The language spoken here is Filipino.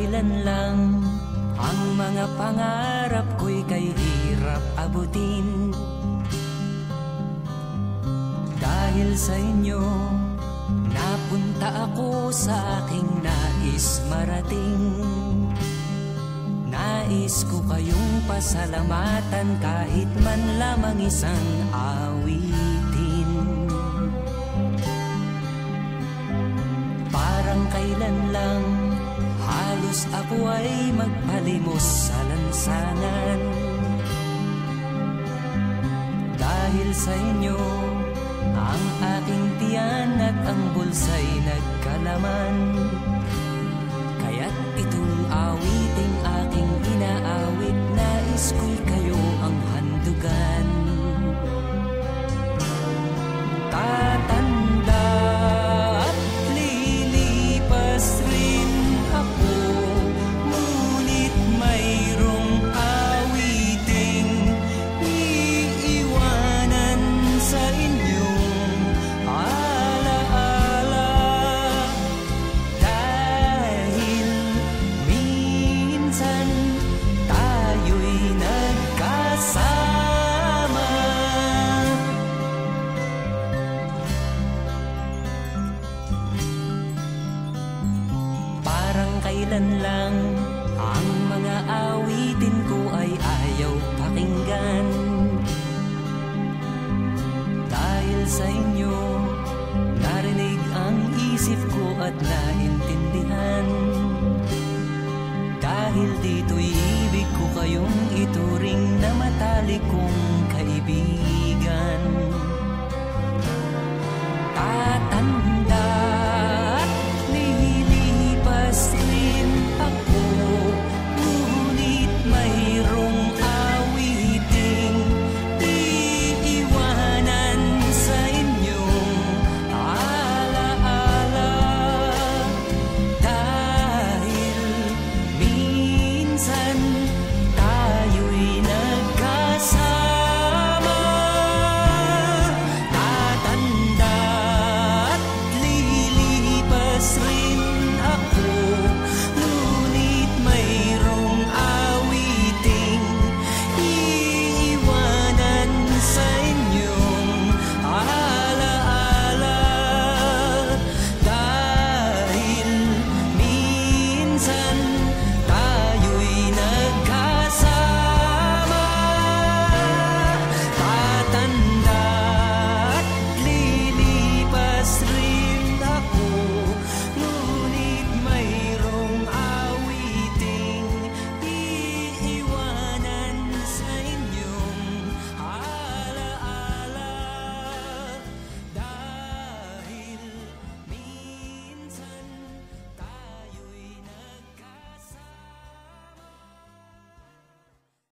kailan lang. Ang mga pangarap ko'y kay hirap abutin. Dahil sa inyo Napunta ako sa aking nais marating. Nais ko kayong pasalamatan kahit man lamang isang awitin. Parang kailan lang halos ako ay magpalimos sa lansangan. Dahil sa inyo ang aking tiyan at ang bulsa'y nagkalaman. Kaya't itong awiting kailan lang. Ang mga awitin ko ay ayaw pakinggan. Dahil sa inyo, narinig ang isip ko at naintindihan. Dahil dito'y ibig ko kayong ituring na matalik kong hands and